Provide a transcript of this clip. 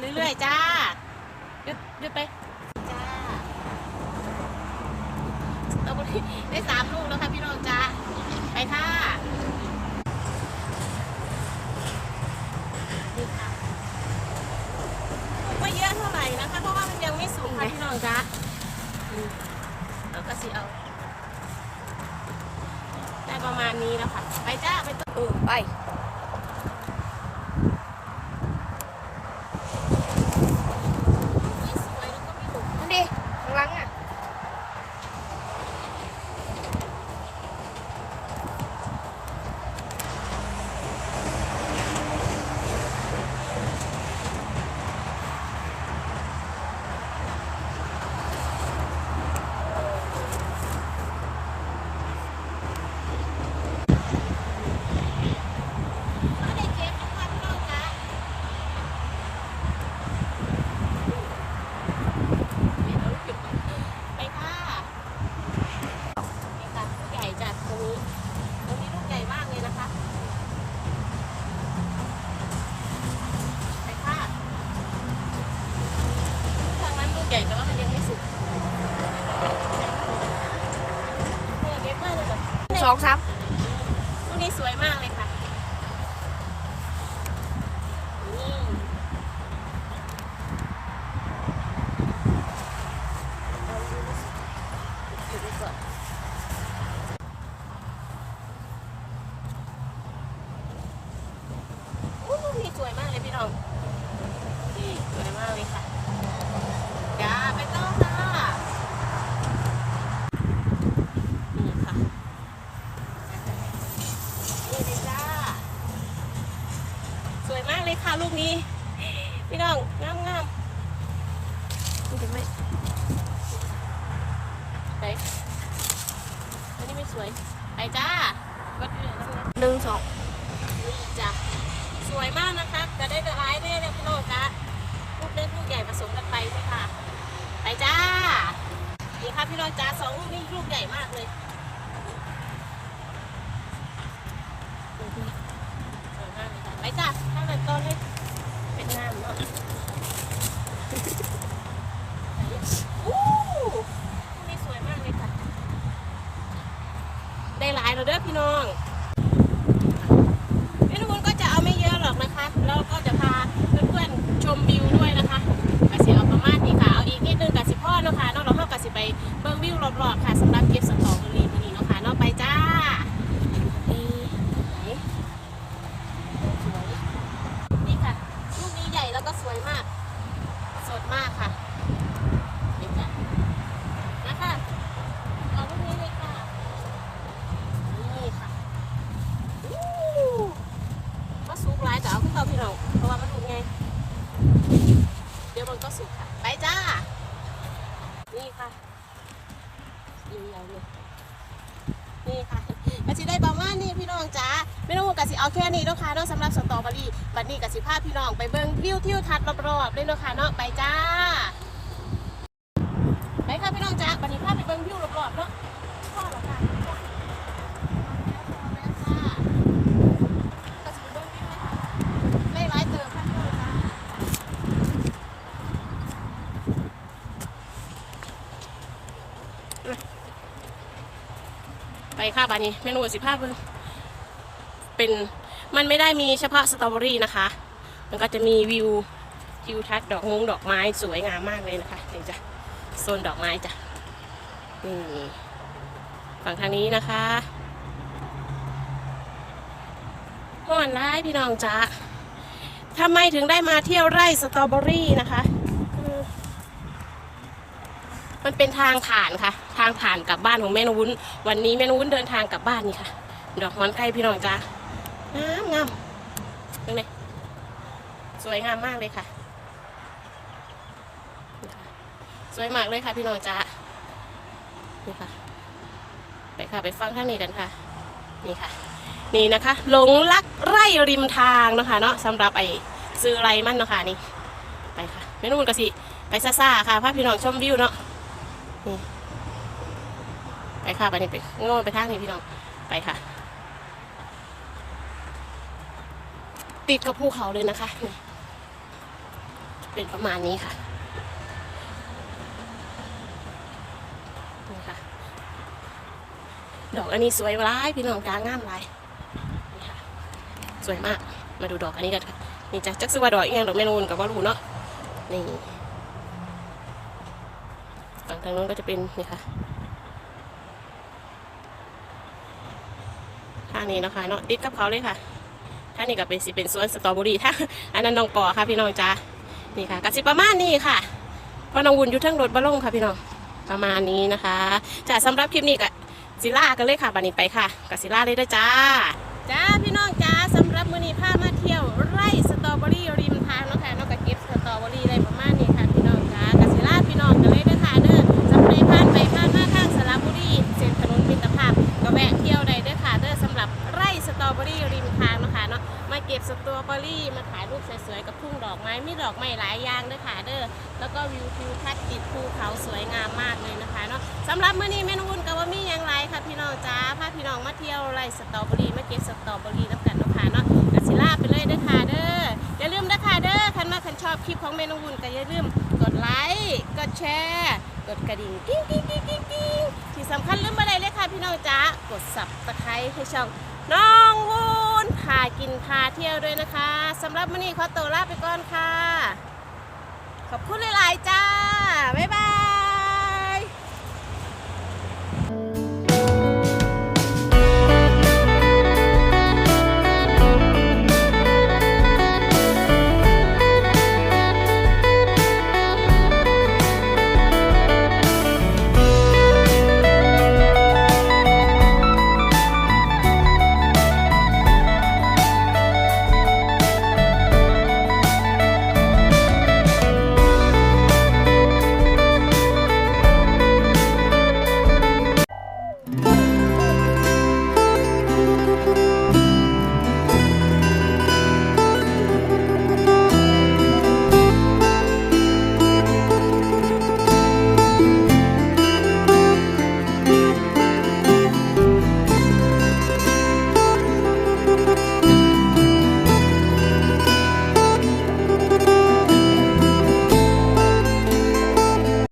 เรื่อยๆจ้าหยุดหยุดไป จ้าเอาไปได้สามลูกแล้วค่ะพี่น้องจ้าไปค่ะไม่เยอะเท่าไหร่นะคะเพราะว่ามันยังไม่สูงค่ะพี่น้องจ้าอืมเอากระสีเอาได้ประมาณนี้แล้วค่ะ ไปจ้า ไปต้นเออไป สวยแล้วก็ไม่หลุด นั่นดิข้างหลังอะ ไม่ได้เก็บนะคะพี่น้องจ้าไปค่ะนี่ค่ะลูกใหญ่จัดตรงนี้ตรงนี้ลูกใหญ่มากเลยนะคะ ไปค่ะทางนั้นลูกใหญ่แต่ว่ามันยังไม่สุกเนี่ยเก็บมากเลยเหรอ สองสามลูกนี้สวยมากเลยค่ะ นี่เอาดูสิอยู่ดีกว่าอู้ลูกนี้สวยมากเลยพี่น้องนี่สวยมากเลยค่ะจ้าไปต่อค่ะ นี่ค่ะ นี่เลยจ้า สวยมากเลยค่ะลูกนี้ พี่น้องงามงามๆนี่ถึงไหมไปอันนี้ไม่สวยไปจ้าวัดเหลือแล้วนะหนึ่งสองนี่จ้ะสวยมากนะคะจะได้กระไรได้เลยพี่น้องจ้าลูกเล็กลูกใหญ่ผสมกันไปเลยค่ะ ไปจ้านี่ค่ะพี่น้องจ้าสองลูกนี้ลูกใหญ่มากเลยสวยมากเลยค่ะไปจ้ะถ้าแบบต้นให้เป็นน้ำเนาะอู้นี่สวยมากเลยค่ะ ได้หลายแล้วเด้อพี่น้องพี่นุ้นก็จะเอาไม่เยอะหรอกนะคะ แล้วก็จะพาเพื่อนๆชมวิวด้วยนะคะกสิเอาประมาณนี้ค่ะ เอาอีกนิดนึงกสิพ่อเนาะค่ะเนอกเราเข้ากสิไปเบิ้งวิวรอบๆค่ะสำหรับเก็บสตอเบอรี่นี้เนาะค่ะเนาะไปจ้านี่ไหน สวยนี่ค่ะ ลูกนี้ใหญ่แล้วก็สวยมาก สดมากค่ะนี่จ้ะนะคะเอาลูกนี้เลยค่ะ นี่ค่ะอู้มาสุกหลายแต่เอาขึ้นเตาพี่น้องเพราะว่ามันถูกไง เดี๋ยวมันก็สุกค่ะ ไปจ้า นี่ค่ะยิงยาวเลยนี่ค่ะกสิได้ประมาณนี้พี่น้องจ้าไม่ต้องกสิเอาแค่นี้เนาะค่ะเนาะสำหรับสตรอเบอรี่บัดนี้กสิพาพี่น้องไปเบิ่งวิวทิวทัศน์รอบๆเลยเนาะค่ะเนาะไปจ้า ไปค่ะพี่น้องจ้าบัดนี้พาไปเบิ่งวิวรอบๆเนาะพ่อเหรอค่ะพ่อแล้วค่ะกสิไปเบิ่งวิวเลยค่ะไม่ร้ายเติมค่ะพี่น้องจ้า ไปค่ะบานี้เมนูสิภาพเพิ่งเป็นมันไม่ได้มีเฉพาะสตรอเบอรี่นะคะ มันก็จะมีวิวทิวทัศน์ดอกมงดอกไม้สวยงามมากเลยนะคะนี่จ้ะโซนดอกไม้จ้ะนี่ฝั่งทางนี้นะคะห่อนร้ายพี่น้องจ้าทำไมถึงได้มาเที่ยวไร่สตรอเบอรี่นะคะ มันเป็นทางผ่านค่ะ ทางผ่านกลับบ้านของแม่นวุ้น วันนี้แม่นวุ้นเดินทางกลับบ้านนี่ค่ะ ดอกมอนไก่พี่น้องจ้างามงามตรงไหนสวยงามมากเลยค่ะ สวยมากเลยค่ะพี่น้องจ้านี่ค่ะ ไปค่ะไปฟังท่างนี้กันค่ะ นี่ค่ะ นี่นะคะหลงรักไร่ริมทางเนาะคะเนาะสำหรับไอ้ซื้อไรมั่นเนาะค่ะนี่ ไปค่ะแม่นุ่นกะสิ ไปซ่าๆค่ะพาพี่น้องชมวิวเนาะ นี่ไปค่ะไปนี่ไปโง่ไปทางนี้พี่น้องไปค่ะ ติดกับภูเขาเลยนะคะเป็นประมาณนี้ค่ะนี่ค่ะ ดอกอันนี้สวยร้ายพี่น้องกลางงามหลายสวยมาก มาดูดอกอันนี้กันนี่จ้ะจักซื้อว่าดอกอีกอย่างดอกเมนูนกับว่ารูเนาะนี่างนู้นก็จะเป็นนี่ค่ะท่างนี้นะคะเนาะติดกับเขาเลยค่ะท่างนี้ก็เป็นสิเป็นสวนสตรอเบอรี่ถ้าอันนั้นน้องปอค่ะพี่น้องจ้านี่ค่ะกสิประมาณนี้ค่ะเพราะน้องวุนอยู่ทั้งรถบะลงค่ะพี่น้องประมาณนี้นะคะจ้าสำหรับคลิปนี้ก็สิล่ากันเลยค่ะบันนี้ไปค่ะกับสิล่าเลยนะจ้าจ้าพี่น้องจ้า เก็บสตรอเบอรี่มาถ่ายรูปสวยๆกับทุ่งดอกไม้มีดอกไม้หลายอย่างเด้อค่ะเด้อแล้วก็วิวทิวทัศน์ติดภูเขาสวยงามมากเลยนะคะเนาะสำหรับมื้อนี้แม่นุ่นกับว่ามีอย่างไรค่ะพี่น้องจ้าพาพี่น้องมาเที่ยวไร่สตรอเบอรี่มาเก็บสตรอเบอรี่น้ำกันเนาะค่ะเนาะกสิลาไปเลยด้อค่ะเด้ออย่าลืมด้อค่ะเด้อคันมาคันชอบคลิปของแม่นุ่นก็อย่าลืมกดไลค์กดแชร์กดกระดิ่งกิ้งกิ้งกิ้งกิ้งกิ้งที่สำคัญลืมอะไรเลยค่ะพี่น้องจ้ากดสับตะไคร้ให้ช่องน้องวูนากินพาเที่ยวด้วยนะคะสำหรับมันนี้ขอตัวลาไปก่อนค่ะ ขอบคุณหลาย ๆ จ้า บ๊ายบาย